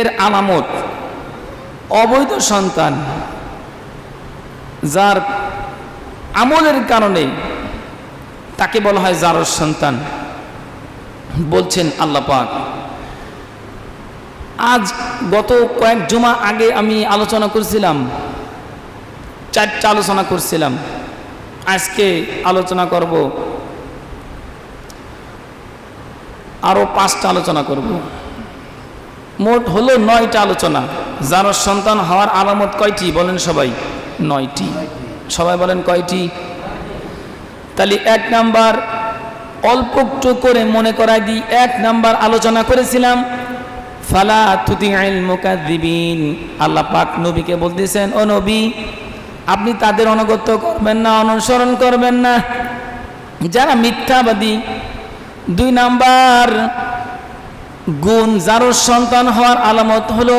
এর আলামত। অবৈধ সন্তান যার আমলের কারণে তাকে বলা হয় জারস সন্তান। বলছেন আল্লাহ পাক, আজ গত কয়েক জমা আগে আমি আলোচনা করছিলাম, চারটা আলোচনা করছিলাম। আজকে আলোচনা করব আরও পাঁচটা আলোচনা করব। মোট হলো নয়টা আলোচনা। যার সন্তান হওয়ার আলামত কয়টি বলেন সবাই? নয়টি। সবাই বলেন কয়টি? তাহলে এক নাম্বার অল্প একটু করে মনে করাই দিই, এক নাম্বার আলোচনা করেছিলাম, ফালা তুতি আইল মুকাদ্দিবিন আল্লাহ পাক নবীকে বলতেছেন, ও নবী, আপনি তাদের অনুগত্য করবেন না, অনুসরণ করবেন না। যারা মিথ্যাবাদী, দুই নাম্বার গুণ যার সন্তান হওয়ার আলামত হলো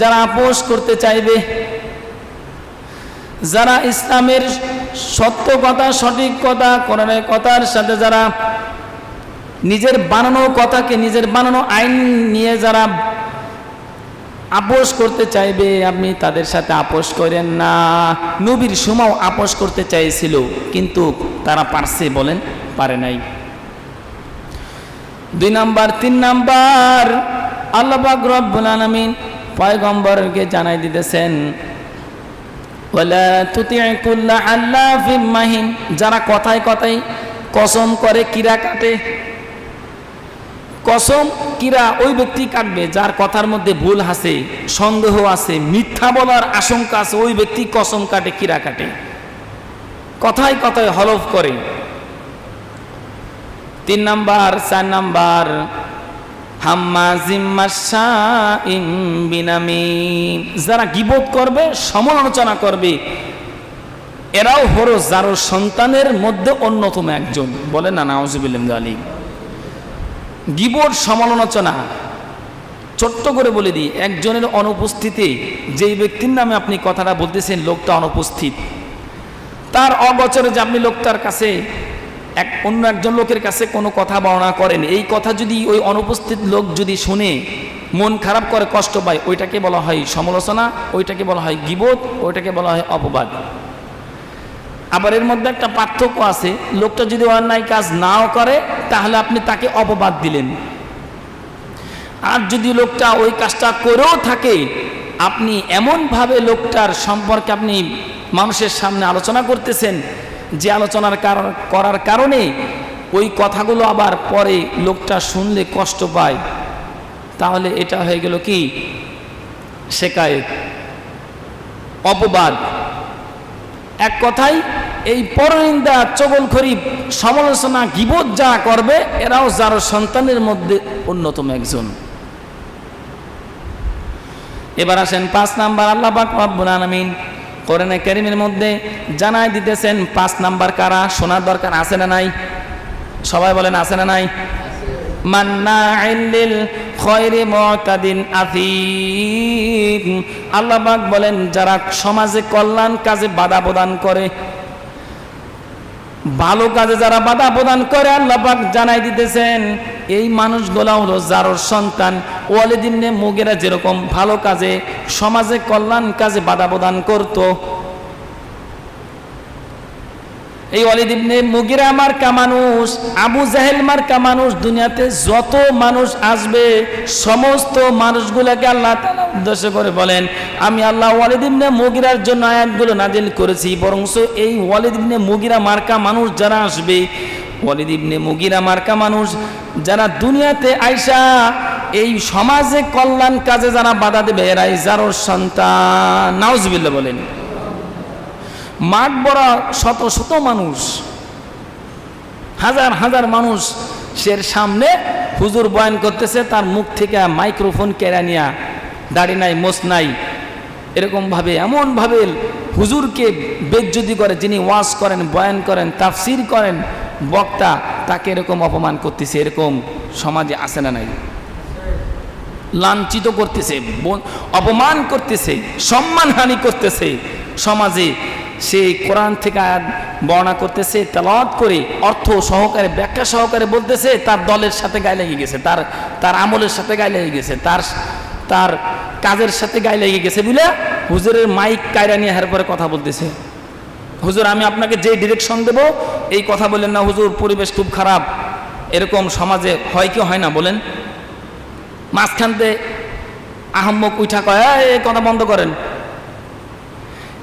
যারা আপোষ করতে চাইবে, যারা ইসলামের সত্য কথা, সঠিক কথা, কোরআনের কথার সাথে যারা নিজের বানানো কথাকে, নিজের বানানো আইন নিয়ে যারা আপোষ করতে চাইবে, আপনি তাদের সাথে আপোষ করেন না। নবীর সময়ও আপোষ করতে চাইছিল, কিন্তু তারা পারছে বলেন, পারে নাই। দুই নাম্বার, তিন নাম্বার, আল্লাহ পাক রব্বুল আলামিন পয়গম্বরকে জানাই দিতেছেন যারা কথায় কথায় কসম করে কিরা কাটে কসম, কিরা ওই ব্যক্তি কাটবে যার কথার মধ্যে ভুল আছে, সন্দেহ আছে, মিথ্যা বলার আশঙ্কা আছে, ওই ব্যক্তি কসম কাটে, কিরা কাটে। কথায় কথায় হলফ করে। তিন নাম্বার, চার নাম্বার যারা গিবোধ করবে, সমালোচনা করবে, এরাও হলো যারো সন্তানের মধ্যে অন্যতম একজন। বলে না নাউজুবিল্লাম আলী গিবোধ সমালোচনা। ছোট্ট করে বলে দিই, একজনের অনুপস্থিতি, যেই ব্যক্তির নামে আপনি কথাটা বলতেছেন, লোকটা অনুপস্থিত। তার অগচরে যে আপনি লোকটার কাছে, এক, অন্য একজন লোকের কাছে কোনো কথা বর্ণনা করেন, এই কথা যদি ওই অনুপস্থিত লোক যদি শুনে, মন খারাপ করে, কষ্ট পায়, ওইটাকে বলা হয় সমালোচনা, ওইটাকে বলা হয় গিবোধ ওইটাকে বলা হয় অপবাদ। আবার এর মধ্যে একটা পার্থক্য আছে, লোকটা যদি অন্যায় কাজ নাও করে, তাহলে আপনি তাকে অপবাদ দিলেন। আর যদি লোকটা ওই কাজটা করেও থাকে, আপনি এমনভাবে লোকটার সম্পর্কে আপনি মানুষের সামনে আলোচনা করতেছেন, যে আলোচনার করার কারণে ওই কথাগুলো আবার পরে লোকটা শুনলে কষ্ট পায়। তাহলে এটা হয়ে গেল কি? শেখায়ত, অপবাদ। এক কথাই, এই পরনিন্দা চগলখড়ি সমালোচনা গিবোধ যা করবে, এরাও যার সন্তানের মধ্যে অন্যতম একজন। এবার আসেন পাঁচ নাম্বার আল্লাহ পাক রব্বুল আলামিন কোরআনে কারীমের মধ্যে জানাই দিতেছেন, পাঁচ নাম্বার কারা, শোনার দরকার আছে না নাই? সবাই বলেন, আছে না নাই? লিল খয়রি মুতাদিন আথিম আল্লাহ পাক বলেন, যারা সমাজে কল্যাণ কাজে বাধা প্রদান করে, ভালো কাজে যারা বাধা প্রদান করে, আল্লাহ পাক জানাই দিতেছেন, এই মানুষগুলা হলো জারোর সন্তান ওয়ালিদিনে মুগেরা যেরকম ভালো কাজে, সমাজে কল্যাণ কাজে বাধা প্রদান করতো এই অলিদ ইবনে মুগিরা মার্কা মানুষ, আবু জাহেল মার্কা মানুষ, দুনিয়াতে যত মানুষ আসবে, সমস্ত মানুষগুলোকে আল্লাহ উদ্দেশ্য করে বলেন, আমি আল্লাহ ওয়ালিদ ইবনে মুগিরার জন্য আয়াতগুলো নাজিল করেছি, বরংস এই ওয়ালিদ ইবনে মুগিরা মার্কা মানুষ যারা আসবে, ওয়ালিদ ইবনে মুগিরা মার্কা মানুষ যারা দুনিয়াতে আইসা, এই সমাজে কল্যাণ কাজে যারা বাধা দেবে, এরাই যারো সন্তান। নাউজবিল্লা বলেন। মাঠ বড় শত শত মানুষ, হাজার হাজার মানুষ সের সামনে হুজুর বয়ান করতেছে, তার মুখ থেকে মাইক্রোফোন কেড়ে নিয়া দাড়ি নাই মোস নাই। এরকমভাবে, এমনভাবে হুজুরকে বেজ্জতি করে, যিনি ওয়াজ করেন, বয়ান করেন, তাফসির করেন, বক্তা তাকে এরকম অপমান করতেছে, এরকম সমাজে আসে না নাই। লাঞ্ছিত করতেছে অপমান করতেছে, সম্মানহানি করতেছে সমাজে। সে কোরআন থেকে আয়াত বর্ণনা করতেছে তেলাওয়াত করে অর্থ সহকারে ব্যাখ্যা সহকারে বলতেছে তার দলের সাথে গায়ে লেগে গেছে তার তার আমলের সাথে গায়ে লেগে গেছে তার তার কাজের সাথে গায়ে লেগে গেছে বুঝলে হুজুরের মাইক কায়রা নিয়ে হার পরে কথা বলতেছে। হুজুর আমি আপনাকে যে ডিরেকশন দেব এই কথা বলেন না হুজুর পরিবেশ খুব খারাপ। এরকম সমাজে হয় কি হয় না বলেন? মাঝখানতে আহম্মক উঠা কয় "এই, কথা বন্ধ করেন।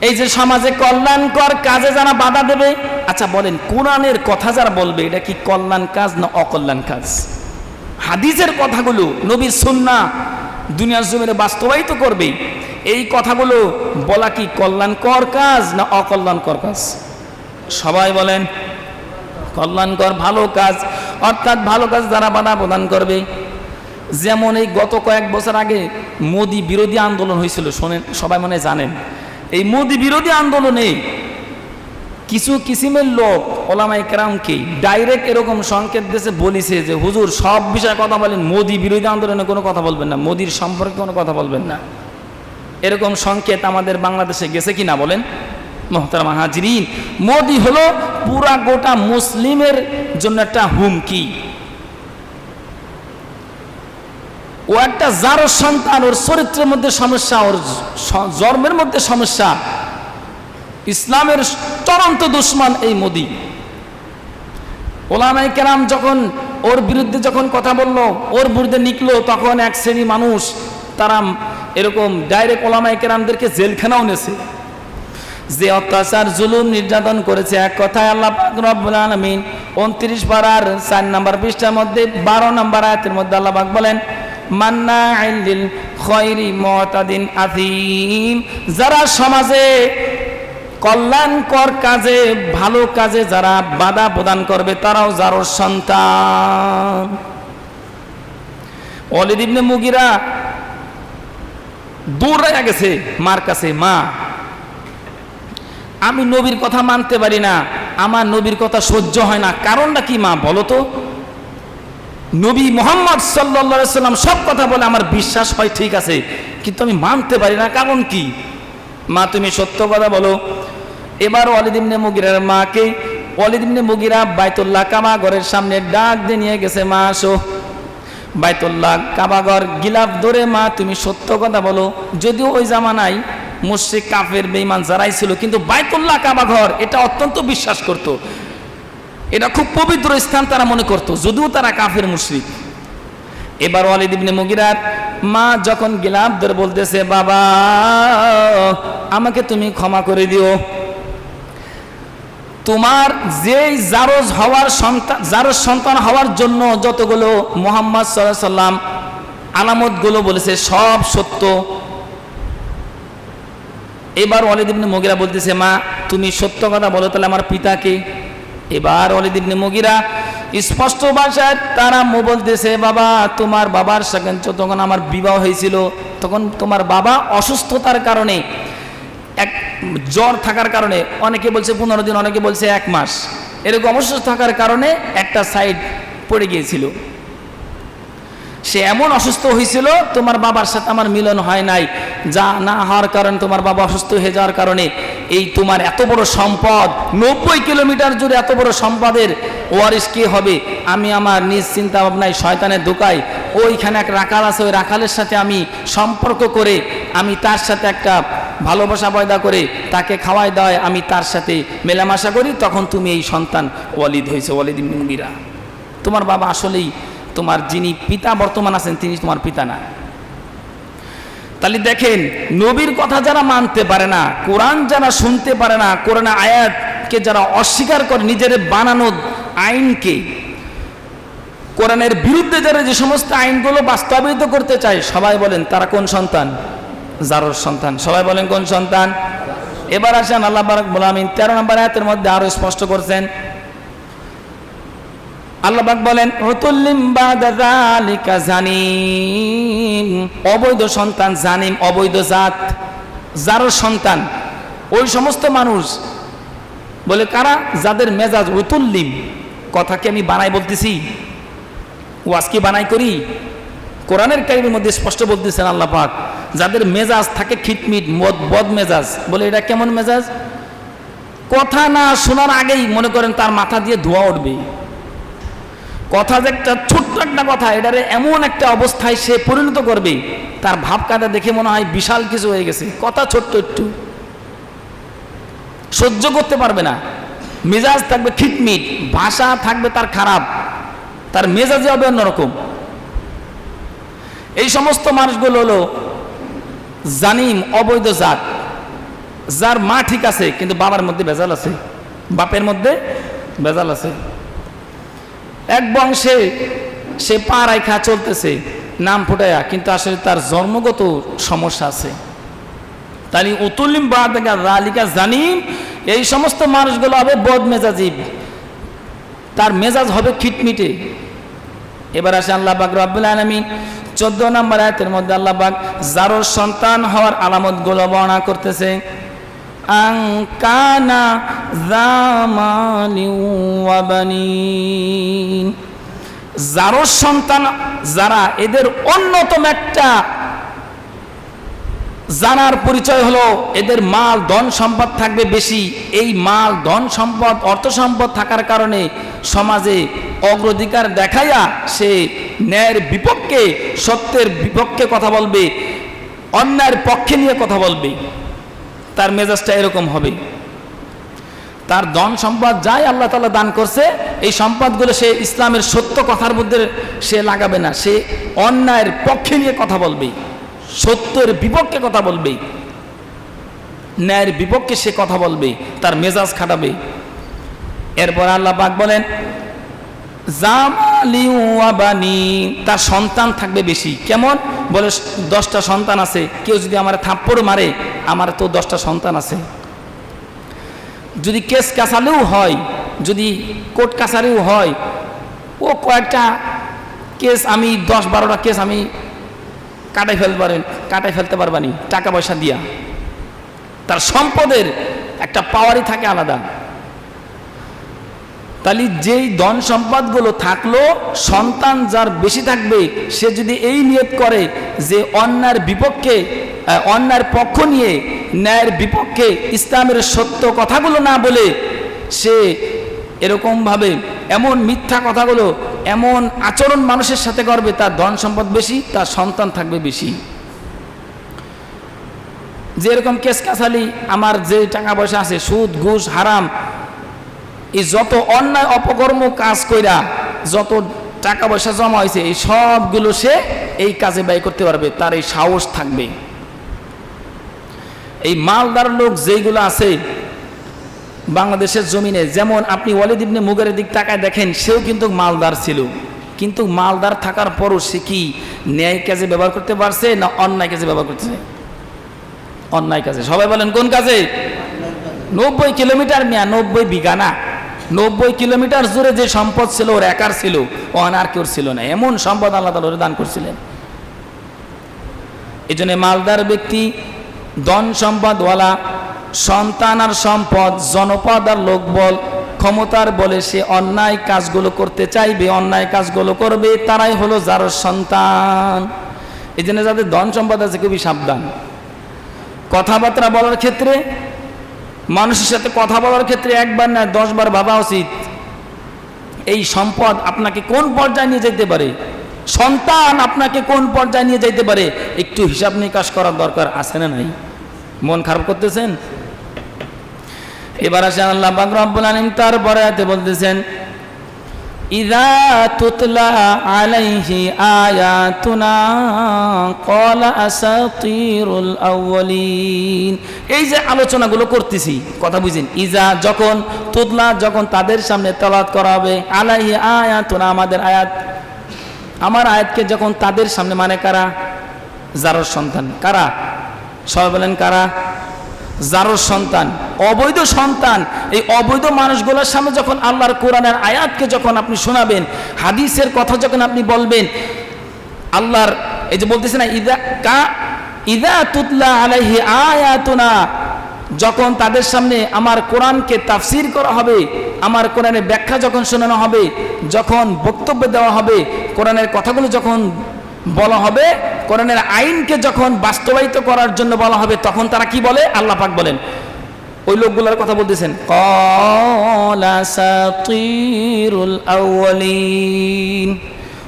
এই যে সমাজে কল্যাণকর কাজে যারা বাধা দেবে আচ্ছা বলেন, কোরআনের কথা যারা বলবে, এটা কি কল্যাণ কাজ না অকল্যাণ কাজ? হাদিসের কথাগুলো, নবীর সুন্না দুনিয়ার জমিনে বাস্তবায়িত করবে, এই কথাগুলো বলা কি কল্যাণকর কাজ না অকল্যাণকর কাজ? সবাই বলেন, কল্যাণকর ভালো কাজ, অর্থাৎ ভালো কাজ যারা বাধা প্রদান করবে। যেমন এই গত কয়েক বছর আগে মোদি বিরোধী আন্দোলন হয়েছিল, শোনেন, সবাই মনে জানেন। এই মোদি বিরোধী আন্দোলনে কিছু কিসিমের লোক ওলামাই কেরামকে ডাইরেক্ট এরকম সংকেত দেশে বলিছে যে, হুজুর, সব বিষয়ে কথা বলেন। মোদি বিরোধী আন্দোলনে কোনো কথা বলবেন না। মোদির সম্পর্কে কোনো কথা বলবেন না। এরকম সংকেত আমাদের বাংলাদেশে গেছে কি না বলেন? মোহতারাম হাজরিন। মোদি হলো পুরা গোটা মুসলিমের জন্য একটা হুমকি। ও একটা যারো সন্তান, ওর চরিত্রের মধ্যে সমস্যা, ওর জন্মের মধ্যে সমস্যা। ইসলামের চরন্ত দুশ্মন এই মোদি। ওলামাই কেরাম যখন ওর বিরুদ্ধে যখন কথা বলল, ওর বিরুদ্ধে নিকলো, তখন এক শ্রেণি মানুষ, তারা এরকম ডাইরেক্ট ওলামাই কেরামদেরকে জেলখানাও নেছে। যে অত্যাচার, জুলুম নির্যাতন করেছে, এক কথায় আল্লাহ রব্বুল আলামিন 29 পারার 4 নাম্বার পৃষ্ঠার মধ্যে 12 নাম্বার আয়াতের মধ্যে আল্লাহ বলেন মান্না খয়রি মুতাদিন আযীম। যারা সমাজে কল্যাণকর কাজে, ভালো কাজে যারা বাধা প্রদান করবে, তারাও যারো সন্তান। অলিদ মুগিরা দূর রয়ে গেছে, মার কাছে, মা, আমি নবীর কথা মানতে পারি না, আমার নবীর কথা সহ্য হয় না। কারণটা কি মা, বলো তো? নবী মোহাম্মদ সাল্লা সাল্লাম সব কথা বলে, আমার বিশ্বাস হয় ঠিক আছে, কিন্তু আমি মানতে পারি না, কারণ কি? মা, তুমি সত্য কথা বলো। এবার অলিদিমনে মুগিরার মাকে অলিদিমনে মুগিরা বাইতুল্লাহ কামা ঘরের সামনে ডাক দিয়ে নিয়ে গেছে, মা, আসো। বাইতুল্লাহ কাবাগর গিলাফ ধরে, মা, তুমি সত্য কথা বলো। যদিও ওই জামানায় মুশ্রিক, কাফের বেইমান যারাই ছিল, কিন্তু বাইতুল্লাহ কাবাঘর এটা অত্যন্ত বিশ্বাস করত। এটা খুব পবিত্র স্থান তারা মনে করত, যদিও তারা কাফের মুশ্রিক। এবার ওয়ালিদ ইবনে মা যখন গিলাফ ধরে বলতেছে, বাবা, আমাকে তুমি ক্ষমা করে দিও। তোমার যেই জারজ হওয়ার সন্তান, জারজ সন্তান হওয়ার জন্য যতগুলো মোহাম্মদ সাল্লাহ সাল্লাম আলামতগুলো বলেছে, সব সত্য। এবার অলিদ ইবনে মগিরা বলতেছে, মা, তুমি সত্য কথা বলো, তাহলে আমার পিতাকে এবার অলিদ ইবনে মগিরা স্পষ্ট ভাষায় তারা মো বলতেছে বাবা, তোমার বাবার সাথে যখন আমার বিবাহ হয়েছিল, তখন তোমার বাবা অসুস্থতার কারণে এক জ্বর থাকার কারণে অনেকে বলছে পনেরো দিন, অনেকে বলছে এক মাস। এরকম অসুস্থ থাকার কারণে একটা সাইড পড়ে গিয়েছিল। সে এমন অসুস্থ হয়েছিল, তোমার বাবার সাথে আমার মিলন হয় নাই। যা না হওয়ার কারণে, তোমার বাবা অসুস্থ হয়ে যাওয়ার কারণে এই তোমার এত বড় সম্পদ, নব্বই কিলোমিটার জুড়ে এত বড় সম্পদের ওয়ারিস কে হবে? আমি আমার নিজ চিন্তা ভাবনায় শয়তানের দোকায় ওইখানে এক রাখাল আছে, ওই রাখালের সাথে আমি সম্পর্ক করে আমি তার সাথে একটা ভালোবাসা পয়দা করে তাকে খাওয়াই দেওয়ায় আমি তার সাথে মেলামেশা করি, তখন তুমি এই সন্তান ওয়ালিদ হয়েছে, ওয়ালিদ মুগিরা তোমার বাবা আসলেই তোমার যিনি পিতা, বর্তমান আছেন, তিনি তোমার পিতা না। তাহলে দেখেন, নবীর কথা যারা মানতে পারে না, কোরআন যারা শুনতে পারে না, কোরআন আয়াতকে যারা অস্বীকার করে নিজের বানানো আইনকে, কোরআনের বিরুদ্ধে যারা যে সমস্ত আইনগুলো বাস্তবায়িত করতে চায়, সবাই বলেন, তারা কোন সন্তান? জারোর সন্তান। সবাই বলেন, কোন সন্তান? এবার আসেন, আল্লাহ বারাক বলামিন, তেরো নম্বর আয়াতের মধ্যে আরও স্পষ্ট করছেন আল্লাহবাক বলেন অতুল্লিম বাদালিকা জানিম। অবৈধ সন্তান জানিম, অবৈধ জাত যারও সন্তান। ওই সমস্ত মানুষ বলে, কারা? যাদের মেজাজ অতুল্লিম কথা কি আমি বানাই বলতেছি? ওয়াজ বানাই করি? কোরআনের কারিমের মধ্যে স্পষ্ট বলতেছেন আল্লাহ পাক, যাদের মেজাজ থাকে খিটমিট, মদ, বদ মেজাজ। বলে, এটা কেমন মেজাজ? কথা না শোনার আগেই মনে করেন তার মাথা দিয়ে ধোয়া উঠবে। কথা যে একটা ছোট্ট একটা কথা, এটারে এমন একটা অবস্থায় সে পরিণত করবে, তার ভাব কাটা দেখে মনে হয় বিশাল কিছু হয়ে গেছে। কথা ছোট্ট একটু। সহ্য করতে পারবে না। মেজাজ থাকবে খিটমিট, ভাষা থাকবে তার খারাপ, তার মেজাজে হবে অন্যরকম। এই সমস্ত মানুষগুলো হলো জানিম, অবৈধ জাত। যার মা ঠিক আছে, কিন্তু বাবার মধ্যে ভেজাল আছে। বাপের মধ্যে ভেজাল আছে। এক বংশে সে পা রাইখা চলতেছে, নাম ফুটাইয়া, কিন্তু আসলে তার জন্মগত সমস্যা আছে। তাহলে উতুলিম বা দেখা রালিকা জানিম, এই সমস্ত মানুষগুলো হবে বদ মেজাজিব তার মেজাজ হবে খিটমিটে। এবার আসে আল্লাহ বাক রব্বুল আলমিন, চোদ্দ নম্বর আয়াতের মধ্যে আল্লাহ বাক যারোর সন্তান হওয়ার আলামতগুলো বর্ণনা করতেছে। আংকানা জামালি ওয়াবানিন যারোর সন্তান, যারা এদের অন্যতম একটা জানার পরিচয় হলো, এদের মাল ধন সম্পদ থাকবে বেশি। এই মাল ধন সম্পদ, অর্থ সম্পদ থাকার কারণে সমাজে অগ্রাধিকার দেখাইয়া সে ন্যায়ের বিপক্ষে, সত্যের বিপক্ষে কথা বলবে, অন্যায়ের পক্ষে নিয়ে কথা বলবে। তার মেজাজটা এরকম হবে। তার ধন সম্পদ যাই আল্লাহ তালা দান করছে, এই সম্পদগুলো সে ইসলামের সত্য কথার মধ্যে সে লাগাবে না। সে অন্যায়ের পক্ষে নিয়ে কথা বলবে, সত্যের বিপক্ষে কথা বলবে, ন্যায়ের বিপক্ষে সে কথা বলবে, তার মেজাজ খাটাবে। এরপর আল্লাহ পাক বলেন জামালিউয়াবানি তার সন্তান থাকবে বেশি। কেমন? বলে, দশটা সন্তান আছে, কেউ যদি আমার থাপ্পড় মারে আমার তো দশটা সন্তান আছে। যদি কেস কাছালেও হয়, যদি কোর্ট কাছারিও হয়, ও কয়েকটা কেস আমি, দশ বারোটা কেস আমি কাটাই ফেলতে পারেন কাটাই ফেলতে পারবানি টাকা পয়সা দিয়া। তার সম্পদের একটা পাওয়ারই থাকে আলাদা। তাহলে যেই ধন সম্পদগুলো থাকল, সন্তান যার বেশি থাকবে, সে যদি এই নিয়ত করে যে অন্যার বিপক্ষে আহ, অন্যার পক্ষ নিয়ে ন্যায়ের বিপক্ষে ইসলামের সত্য কথাগুলো না বলে সে এরকমভাবে এমন মিথ্যা কথাগুলো এমন আচরণ মানুষের সাথে করবে তার ধন সম্পদ বেশি তার সন্তান থাকবে বেশি। যে এরকম কেস কাছালি আমার যে টাকা পয়সা আছে সুদ ঘুষ হারাম এই যত অন্যায় অপকর্ম কাজ কইরা যত টাকা পয়সা জমা হয়েছে এই সবগুলো সে এই কাজে ব্যয় করতে পারবে তার এই সাহস থাকবে। এই মালদার লোক যেইগুলো আছে বাংলাদেশের জমিনে, যেমন আপনি ওয়ালিদ ইবনে মুগের দিক তাকায় দেখেন, সেও কিন্তু মালদার ছিল। কিন্তু মালদার থাকার পরও সে কি ন্যায় কাজে ব্যবহার করতে পারছে না অন্যায় কাজে ব্যবহার করতেছে অন্যায় কাজে। সবাই বলেন, কোন কাজে? নব্বই কিলোমিটার মিয়া, নব্বই বিঘা না? নব্বই কিলোমিটার জুড়ে যে সম্পদ ছিল, ওর একার ছিল ও আর কেউ ছিল না। এমন সম্পদ আল্লাহ তালা দান করছিলেন। এই জন্য মালদার ব্যক্তি ধন সম্পদওয়ালা সন্তান আর সম্পদ, জনপদ আর লোকবল, ক্ষমতার বলে সে অন্যায় কাজগুলো করতে চাইবে, অন্যায় কাজগুলো করবে, তারাই হলো যার সন্তান। এই জন্য যাদের ধন সম্পদ আছে খুবই সাবধান। কথাবার্তা বলার ক্ষেত্রে, মানুষের সাথে কথা বলার ক্ষেত্রে একবার না দশবার ভাবা উচিত। এই সম্পদ আপনাকে কোন পর্যায়ে নিয়ে যেতে পারে? সন্তান আপনাকে কোন পর্যায়ে নিয়ে যেতে পারে? একটু হিসাব নিকাশ করার দরকার আছে না নাই? মন খারাপ করতেছেন? এবার আসে আল্লাহ রব্বুল আলামিন তারপরে আয়াতে বলতেছেন, ইদা তুতলা আলাইহি আয়াতুনা, ক্বালা আসাতিরুল আউয়ালিন এই যে আলোচনাগুলো করতেছি, কথা বুঝেন ইজা যখন, তুতলা যখন তাদের সামনে তেলাওয়াত করা হবে, আলাইহি আয়াতুনা, আমাদের আয়াত আমার আয়াতকে যখন তাদের সামনে মানে কারা? যারোর সন্তান। কারা? সবাই বলেন কারা? যারোর সন্তান। অবৈধ সন্তান। এই অবৈধ মানুষগুলোর সামনে যখন আল্লাহর কোরআনের আয়াতকে যখন আপনি শোনাবেন, হাদিসের কথা যখন আপনি বলবেন, আল্লাহর, এই যে বলতেছে না, ইদা কা, ইদা তুতলা আলাইহি আয়াতুনা যখন তাদের সামনে আমার কোরআনকে তাফসির করা হবে আমার কোরআনের ব্যাখ্যা যখন শোনানো হবে যখন বক্তব্য দেওয়া হবে কোরআনের কথাগুলো যখন বলা হবে কোরআনের আইনকে যখন বাস্তবায়িত করার জন্য বলা হবে তখন তারা কি বলে? আল্লাহ পাক বলেন। ওই লোকগুলোর কথা বলতেছেন।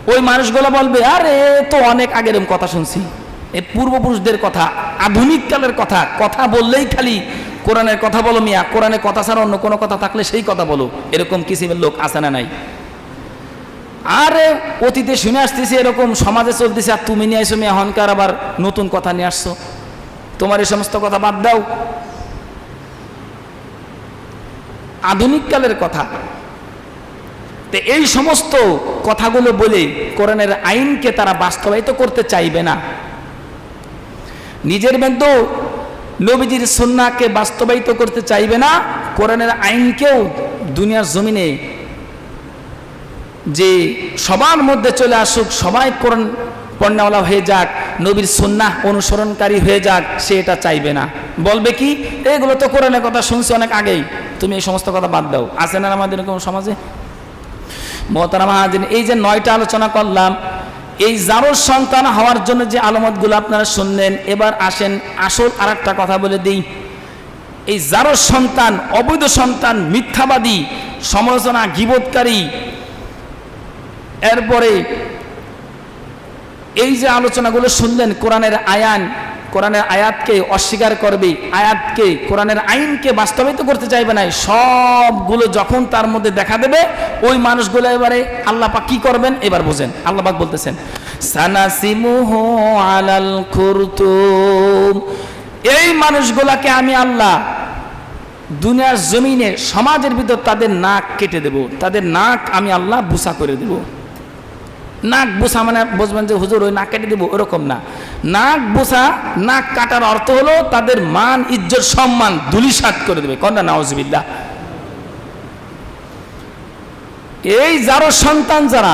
ওই মানুষগুলো বলবে আরে তো অনেক আগের কথা শুনছি। এ পূর্বপুরুষদের কথা, আধুনিক কালের কথা কথা বললেই খালি কোরআনের কথা বলো মিয়া কোরআনের কথা ছাড়া অন্য কোনো কথা থাকলে সেই কথা বলো। এরকম কিসিমের লোক আছে না নাই? আরে অতীতে শুনে আসতেছি এরকম, সমাজে চলতেছে, আর তুমি নিয়ে আসো মেয়ে, হনকার আবার নতুন কথা নিয়ে আসছো। তোমার এই সমস্ত কথা বাদ দাও। আধুনিক কালের কথা। তো এই সমস্ত কথাগুলো বলে কোরআনের আইনকে তারা বাস্তবায়িত করতে চাইবে না। নিজের বেদ নবীজির সন্নাকে বাস্তবায়িত করতে চাইবে না, কোরআনের আইনকেও দুনিয়ার জমিনে যে সবার মধ্যে চলে আসুক, সবাই কোরআন পণ্যওয়ালা হয়ে যাক, নবীর সন্না অনুসরণকারী হয়ে যাক, সে এটা চাইবে না। বলবে কি, এগুলো তো কোরআনের কথা শুনছি অনেক আগেই, তুমি এই সমস্ত কথা বাদ দাও। আছে না আমাদের কোন সমাজে? মহতারা মাহাজিন এই যে নয়টা আলোচনা করলাম এই জারোর সন্তান হওয়ার জন্য যে আলামতগুলো আপনারা শুনলেন, এবার আসেন আসল আর একটা কথা বলে দিই। এই জারোর সন্তান, অবৈধ সন্তান, মিথ্যাবাদী, সমালোচনা, গিবোধকারী, এরপরে এই যে আলোচনাগুলো শুনলেন, কোরআনের আয়ান কোরআনের আয়াতকে অস্বীকার করবে, আয়াতকে, কোরআনের আইনকে বাস্তবায়িত করতে চাইবে না, সবগুলো যখন তার মধ্যে দেখা দেবে, ওই মানুষগুলো এবারে আল্লাহ পাক কি করবেন? এবার বোঝেন, আল্লাহ পাক বলতেছেন, সানাসিমুহু আলাল খুরতুম এই মানুষগুলাকে আমি আল্লাহ দুনিয়ার জমিনে, সমাজের ভিতর তাদের নাক কেটে দেব, তাদের নাক আমি আল্লাহ বুসা করে দেব। নাক বোসা মানে বুঝবেন যে হুজুর ওই নাক কেটে দেবো, ওরকম না। নাক বোসা নাক কাটার অর্থ হলো তাদের মান, ইজ্জত, সম্মান দুলিসাত করে দেবে। কন্যা নওয়াজবিল্লা এই যারো সন্তান যারা